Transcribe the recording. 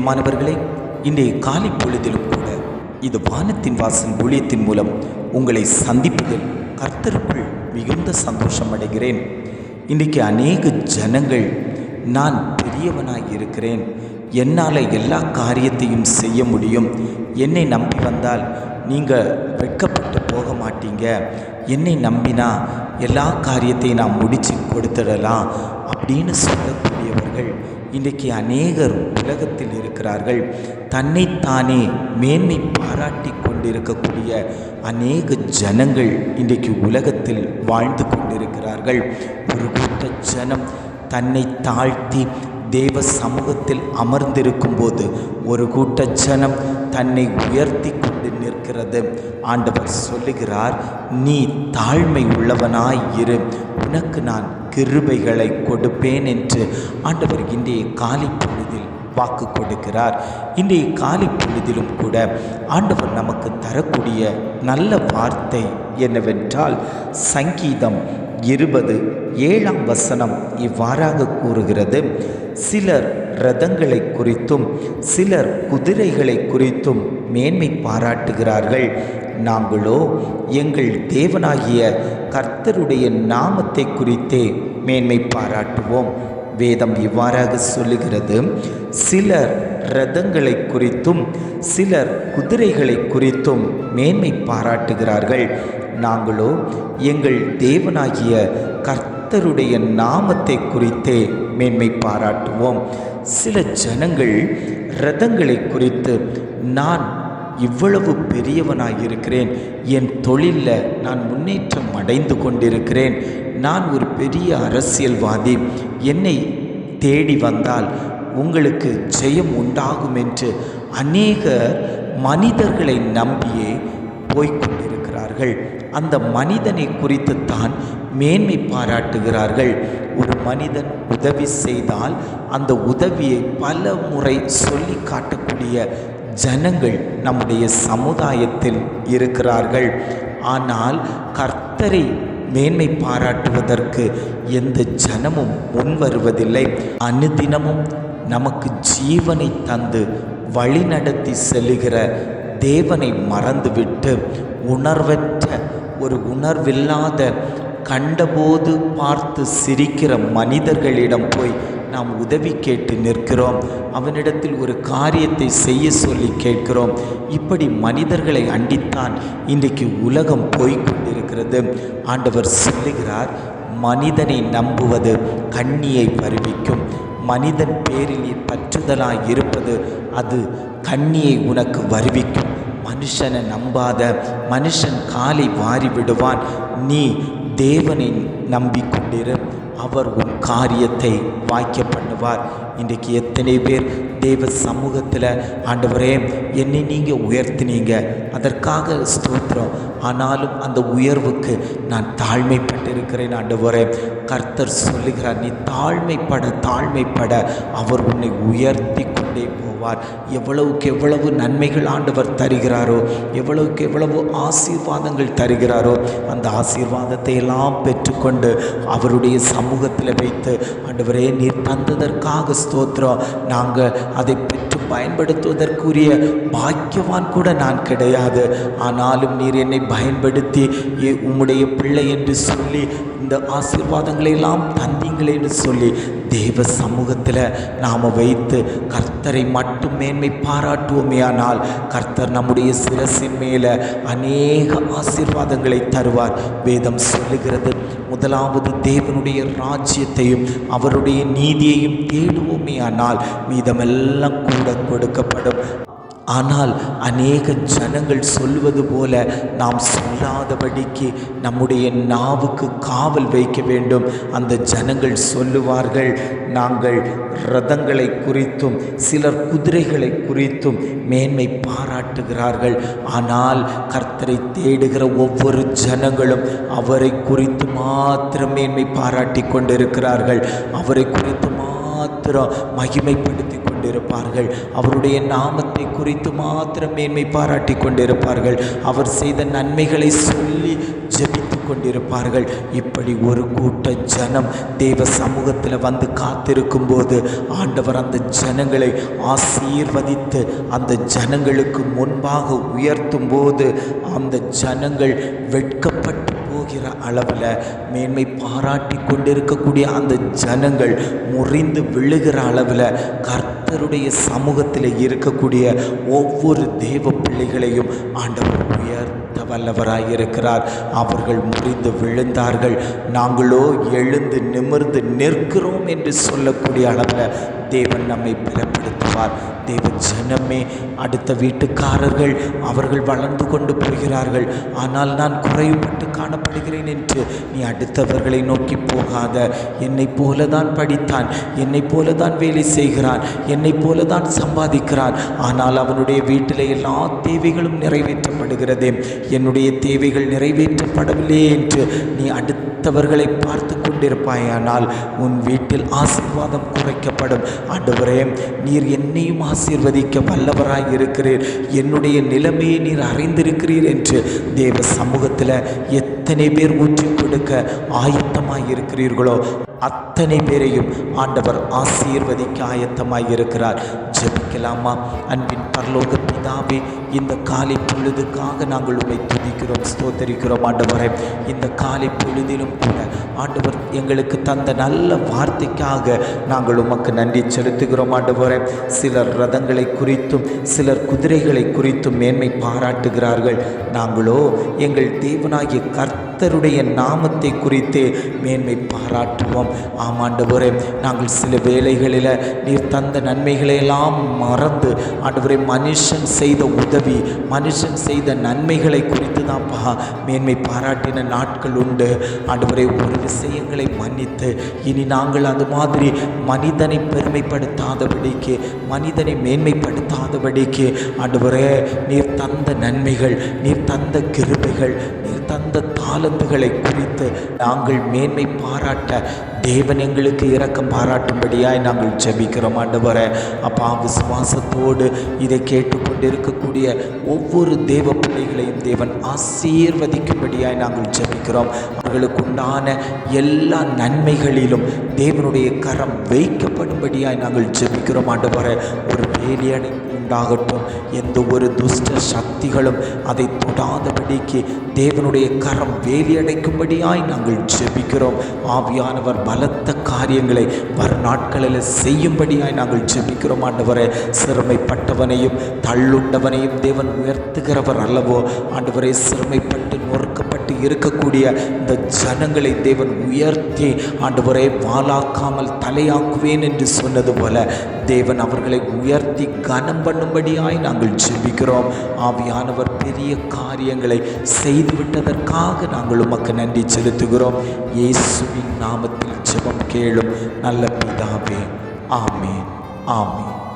பிரியமானவர்களே இன்றைய காலை பொழுதிலும் கூட இது வானத்தின் வாசல் ஊழியத்தின் மூலம் உங்களை சந்திப்பதில் கர்த்தருக்குள் மிகுந்த சந்தோஷம் அடைகிறேன். இன்றைக்கு அநேக ஜனங்கள் நான் பெரியவனாக இருக்கிறேன். என்னால் எல்லா காரியத்தையும் செய்ய முடியும். என்னை நம்பி வந்தால் நீங்கள் வெட்கப்பட்டு போக மாட்டீங்க. என்னை நம்பினா எல்லா காரியத்தையும் நான் முடித்து கொடுத்துடலாம் அப்படின்னு சொல்லக்கூடியவர்கள் இன்றைக்கு அநேகர் உலகத்தில் இருக்கிறார்கள். தன்னைத்தானே மேன்மை பாராட்டி கொண்டிருக்கக்கூடிய அநேக ஜனங்கள் இன்றைக்கு உலகத்தில் வாழ்ந்து கொண்டிருக்கிறார்கள். ஒரு கூட்ட ஜனம் தன்னை தாழ்த்தி தேவ சமூகத்தில் அமர்ந்திருக்கும் போது ஒரு கூட்ட ஜனம் தன்னை உயர்த்தி இருக்கிறது. ஆண்டவர் சொல்லுகிறார் நீ தாழ்மை உள்ளவனாய் இரு. உனக்கு நான் கிருபைகளை கொடுப்பேன் என்று ஆண்டவர் இன்றைய காலை பொழுதில் வாக்கு கொடுக்கிறார். இன்றைய காலை பொழுதிலும் கூட ஆண்டவர் நமக்கு தரக்கூடிய நல்ல வார்த்தை என்னவென்றால் சங்கீதம் இருபது ஏழாம் வசனம் இவ்வாறாக கூறுகிறது. சிலர் ரதங்களை குறித்தும் சிலர் குதிரைகளை குறித்தும் மேன்மை பாராட்டுகிறார்கள். நாங்களோ எங்கள் தேவனாகிய கர்த்தருடைய நாமத்தை குறித்தே மேன்மை பாராட்டுவோம். வேதம் இவ்வாறாக சொல்லுகிறது. சிலர் ரதங்களை குறித்தும் சிலர் குதிரைகளை குறித்தும் மேன்மை பாராட்டுகிறார்கள். நாங்களோ எங்கள் தேவனாகிய கர்த்தருடைய நாமத்தை குறித்தே மேன்மை பாராட்டுவோம். சில ஜனங்கள் ரதங்களை குறித்து நான் இவ்வளவு பெரியவனாக இருக்கிறேன் என் தொழிலில் நான் முன்னேற்றம் அடைந்து கொண்டிருக்கிறேன். நான் ஒரு பெரிய அரசியல்வாதி. என்னை தேடி வந்தால் உங்களுக்கு ஜெயம் உண்டாகும் என்று அநேக மனிதர்களை நம்பியே போய்கொண்டிருக்கிறார்கள் அந்த மனிதனை குறித்து தான் மேன்மை பாராட்டுகிறார்கள். ஒரு மனிதன் உதவி செய்தால் அந்த உதவியை பல முறை சொல்லி காட்டக்கூடிய ஜனங்கள் நம்முடைய சமுதாயத்தில் இருக்கிறார்கள். ஆனால் கர்த்தரை மேன்மை பாராட்டுவதற்கு எந்த ஜனமும் முன் வருவதில்லை அனுதினமும் நமக்கு ஜீவனை தந்து வழிநடத்தி செல்லுகிற தேவனை மறந்துவிட்டு உணர்வற்ற ஒரு உணர்வில்லாத கண்டபோது பார்த்து சிரிக்கிற மனிதர்களிடம் போய் நாம் உதவி கேட்டு நிற்கிறோம். அவனிடத்தில் ஒரு காரியத்தை செய்ய சொல்லி கேட்கிறோம். இப்படி மனிதர்களை அண்டித்தான் இன்றைக்கு உலகம் போய்கொண்டிருக்கிறது ஆண்டவர் சொல்லுகிறார் மனிதனை நம்புவது கண்ணியை பருவிக்கும். மனிதன் பேரில் பற்றுதலாக பற்றுதலாய் இருப்பது அது கண்ணியை உனக்கு வருவிக்கும். மனுஷனை நம்பாத மனுஷன் காலை வாரி விடுவான் நீ தேவனை நம்பிக்கொண்டிரு. அவர் உன் காரியத்தை வாய்க்க பண்ணுவார் இன்றைக்கு எத்தனை பேர் தேவ சமூகத்தில் ஆண்டவரே என்னை நீங்கள் உயர்த்தினீங்க. அதற்காக ஸ்தோத்திரம். ஆனாலும் அந்த உயர்வுக்கு நான் தாழ்மைப்பட்டிருக்கிறேன் ஆண்டவரே. கர்த்தர் சொல்லுகிறார் நீ தாழ்மைப்பட தாழ்மைப்பட. அவர் உன்னை உயர்த்தி கொண்டே போவார் எவ்வளவுக்கு எவ்வளவு நன்மைகள் ஆண்டவர் தருகிறாரோ எவ்வளவுக்கு எவ்வளவு ஆசீர்வாதங்கள் தருகிறாரோ அந்த ஆசீர்வாதத்தை எல்லாம் பெற்றுக்கொண்டு அவருடைய சமூகத்தில் வைத்து ஆண்டவரே நீர் தந்ததற்காக ஸ்தோத்திரம். நாங்கள் அதை பெற்று பயன்படுத்துவதற்குரிய பாக்கியவான் கூட நான் கிடையாது. ஆனாலும் நீர் என்னை பயன்படுத்தி உம்முடைய பிள்ளை என்று சொல்லி இந்த ஆசீர்வாதங்களை எல்லாம் தந்தீங்களே என்று சொல்லி தேவ சமூகத்தில் நாம் வைத்து கர்த்தரை மட்டும் மேன்மை பாராட்டுவோமே ஆனால் கர்த்தர் நம்முடைய சிரசின் மேலே அநேக ஆசீர்வாதங்களை தருவார். வேதம் சொல்லுகிறது முதலாவது தேவனுடைய ராஜ்யத்தையும் அவருடைய நீதியையும் தேடுவோமே ஆனால் மீதமெல்லாம் கூட கொடுக்கப்படும். ஆனால் அநேக ஜனங்கள் சொல்வது போல நாம் சொல்லாதபடிக்கு நம்முடைய நாவுக்கு காவல் வைக்க வேண்டும். அந்த ஜனங்கள் சொல்லுவார்கள் நாங்கள் ரதங்களை குறித்தும் சிலர் குதிரைகளை குறித்தும் மேன்மை பாராட்டுகிறார்கள். ஆனால் கர்த்தரை தேடுகிற ஒவ்வொரு ஜனங்களும் அவரை குறித்து மாத்திரம் மேன்மை பாராட்டி கொண்டிருக்கிறார்கள். அவரை குறித்து மாத்திரம் மகிமைப்படுத்தி கொண்டிருப்பார்கள் அவருடைய நாமத்தை குறித்து மாத்திரம் மேன்மை பாராட்டி கொண்டிருப்பார்கள் அவர் செய்த நன்மைகளை சொல்லி ஜெபித்து கொண்டிருப்பார்கள் இப்படி ஒரு கூட்ட ஜனம் தேவ சமூகத்தில் வந்து காத்திருக்கும் போது ஆண்டவர் அந்த ஜனங்களை ஆசீர்வதித்து அந்த ஜனங்களுக்கு முன்பாக உயர்த்தும் போது அந்த ஜனங்கள் வெட்கப்பட்டு போகிற அளவில் மேன்மை பாராட்டி கொண்டிருக்கக்கூடிய அந்த ஜனங்கள் முறிந்து விழுகிற அளவில் கர்த்தருடைய சமூகத்தில் இருக்கக்கூடிய ஒவ்வொரு தேவ பிள்ளைகளையும் ஆண்டவர் உயர்த்த வல்லவராக இருக்கிறார் அவர்கள் முறிந்து விழுந்தார்கள். நாங்களோ எழுந்து நிமிர்ந்து நிற்கிறோம் என்று சொல்லக்கூடிய அளவில் தேவன் நம்மை பலப்படுத்துவார் தேவ ஜனமே அடுத்த வீட்டுக்காரர்கள் அவர்கள் வளர்ந்து கொண்டு போகிறார்கள். ஆனால் நான் குறைவுபட்டு காணப்படுகிறேன் என்று நீ அடுத்தவர்களை நோக்கி போகாத. என்னை போல தான் படித்தான் என்னை போல தான் வேலை செய்கிறான் என்னை போல தான் சம்பாதிக்கிறான். ஆனால் அவனுடைய வீட்டில் எல்லா தேவைகளும் நிறைவேற்றப்படுகிறதே. என்னுடைய தேவைகள் நிறைவேற்றப்படவில்லை என்று நீ அடுத்தவர்களை பார்த்து கொண்டிருப்பாயானால் உன் வீட்டில் ஆசீர்வாதம் குறைக்கப்படும். ஆண்டவரே நீர் என்னையும் ஆசீர்வதிக்க வல்லவராய் இருக்கிறீர். என்னுடைய நிலைமையை நீர் அறிந்திருக்கிறீர் என்று தேவ சமூகத்தில் எத்தனை பேர் ஊற்றி கொடுக்க ஆயத்தமாக இருக்கிறீர்களோ? அத்தனை பேரையும் ஆண்டவர் ஆசீர்வதிக்க ஆயத்தமாக இருக்கிறார். ஜெபிக்கலாமா? அன்பின் பரலோக பிதாவே இந்த காலை பொழுதுக்காக நாங்கள் உண்மை துதிக்கிறோம் ஸ்தோத்தரிக்கிறோம் ஆண்டவரை. இந்த காலை பொழுதிலும் கூட ஆண்டவர் எங்களுக்கு தந்த நல்ல வார்த்தைக்காக நாங்கள் உமக்கு நன்றி செலுத்துகிறோம் ஆண்டவரை. சிலர் ரதங்களை குறித்தும் சிலர் குதிரைகளை குறித்தும் மேன்மை பாராட்டுகிறார்கள். நாங்களோ எங்கள் தேவனாகிய கர்த்தருடைய நாமத்தை குறித்து மேன்மை பாராட்டுவோம். ஆமாண்டவரே நாங்கள் சில வேளைகளில் நீர் தந்த நன்மைகளையெல்லாம் மறந்து ஆண்டவரே மனுஷன் செய்த உதவி மனுஷன் செய்த நன்மைகளை குறித்து தான்ப்பா மேன்மை பாராட்டின நாட்கள் உண்டு. ஆண்டவரே ஒரு விஷயங்களை மன்னித்து இனி நாங்கள் அது மாதிரி மனிதனை பெருமைப்படுத்தாதபடிக்கு மனிதனை மேன்மைப்படுத்தாதபடிக்கு ஆண்டவரே நீர் தந்த நன்மைகள் நீர் தந்த கிருபைகள் நீர் தந்த தாளந்துகளை குறித்து நாங்கள் மேன்மை பாராட்ட தேவன் எங்களுக்கு இரக்கம் பாராட்டும்படியாய் நாங்கள் ஜபிக்கிறோம் ஆண்டவரே. அப்பா விசுவாசத்தோடு இதை கேட்டுக்கொண்டிருக்கக்கூடிய ஒவ்வொரு தேவ பிள்ளைகளையும் தேவன் ஆசீர்வதிக்கும்படியாய் நாங்கள் ஜபிக்கிறோம். அவர்களுக்கு உண்டான எல்லா நன்மைகளிலும் தேவனுடைய கரம் வைக்கப்படும்படியாய் நாங்கள் ஜபிக்கிறோம் ஆண்டவரே. ஒரு வேலியடை உண்டாகட்டும். எந்த ஒரு துஷ்ட சக்திகளும் அதை தொடாத தொடாதபடிக்கு தேவனுடைய கரம் வேலியடைக்கும்படியாய் நாங்கள் ஜெபிக்கிறோம். ஆவியானவர் பலத்த காரியங்களை வர நாட்களில் செய்யும்படியாய் நாங்கள் ஜெபிக்கிறோம் ஆண்டவரே. சிறுமைப்பட்டவனையும் தள்ளுண்டவனையும் தேவன் உயர்த்துகிறவர் அல்லவோ? ஆண்டவரை சிறுமைப்பட்ட இருக்கக்கூடிய இந்த ஜனங்களை தேவன் உயர்த்தி ஆண்டவரே வாளாக்காமல் தலையாக்குவேன் என்று சொன்னது போல தேவன் அவர்களை உயர்த்தி கனம் பண்ணும்படியாய் நாங்கள் ஜெபிக்கிறோம். ஆவியானவர் பெரிய காரியங்களை செய்துவிட்டதற்காக நாங்கள் உமக்கு நன்றி செலுத்துகிறோம். இயேசுவின் நாமத்தில் ஜெபம் கேளும் நல்ல பிதாவே. ஆமேன். ஆமேன்.